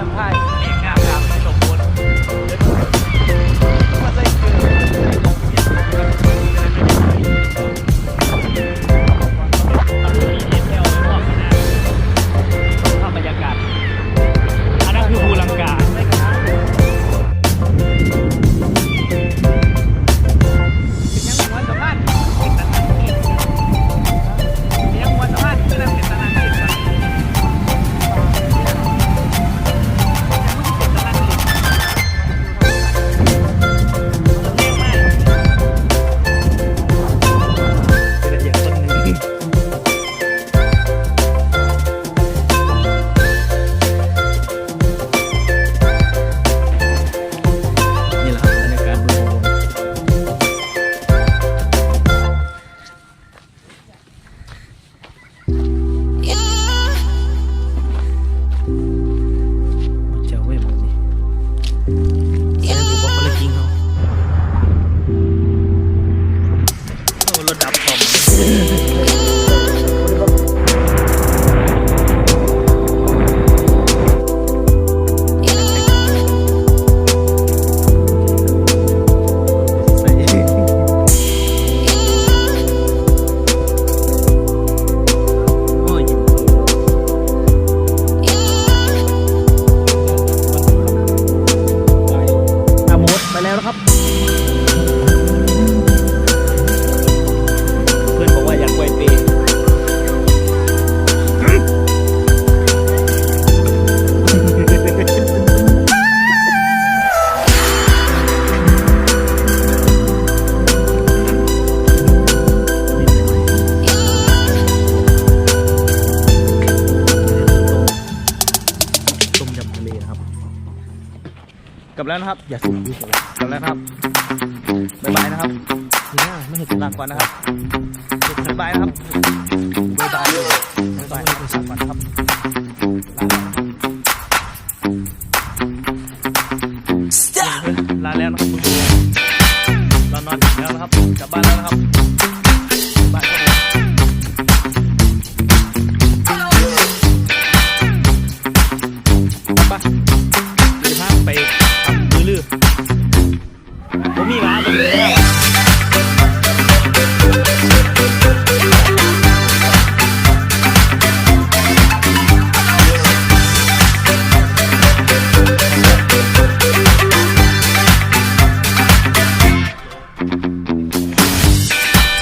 两派。you. ลับแล้วนะครับ อย่าสูงที่สุดกับแล้วนะครับบ๊ายบายนะครับเนี่ไม่เห็นลากก่อนนะครับบ๊ายบายนะครับบ๊ายบายบ๊ายบายลากก่อนครับลาแล้วนะครับเรานอนแล้วนะครับกลับบ้านแล้วนะครับบ้านก็拜。